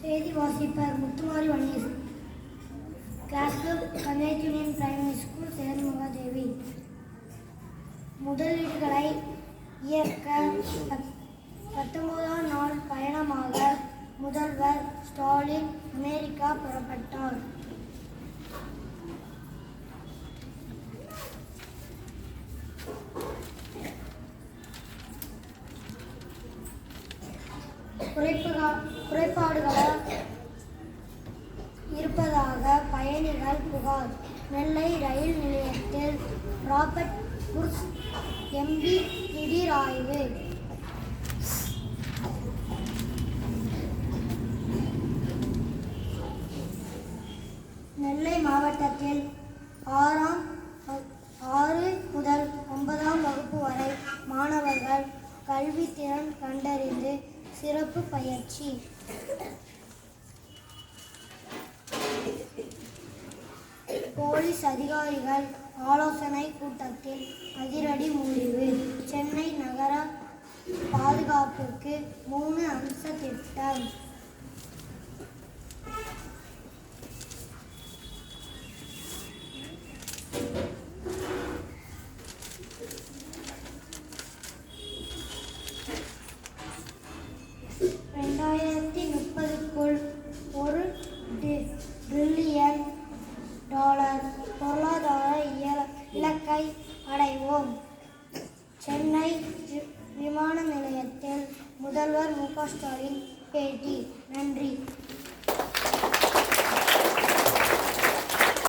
செய்தி வாசிப்பர் Muthumari வன்னியஸ் class group union primary school Sermadevi முதலீடுகளை இயக்க பத்- பத்தொன்பதாம் நாள் பயணமாக முதல்வர் ஸ்டாலின் அமெரிக்கா புறப்பட்டார். குறைப்புகா- குறைபாடுகளால் இருப்பதாக பயணிகள் புகார். நெல்லை ரயில் நிலையத்தில் ராபர்ட் புர்ஸ் எம்பி திடீர் ஆய்வு நெல்லை மாவட்டத்தில் ஆறாம் ஆறு முதல் ஒன்பதாம் வகுப்பு வரை மாணவர்கள் கல்வித்திறன் கண்டறிந்து சிறப்பு பயிற்சி. போலீஸ் அதிகாரிகள் ஆலோசனை கூட்டத்தில் அதிரடி முடிவு. சென்னை நகர பாதுகாப்புக்கு மூணு அம்ச திட்டம். பில்லியன் டாலர் பொருளாதார இயல- இலக்கை அடைவோம். சென்னை விமான நிலையத்தில் முதல்வர் மு க ஸ்டாலின் பேட்டி. நன்றி.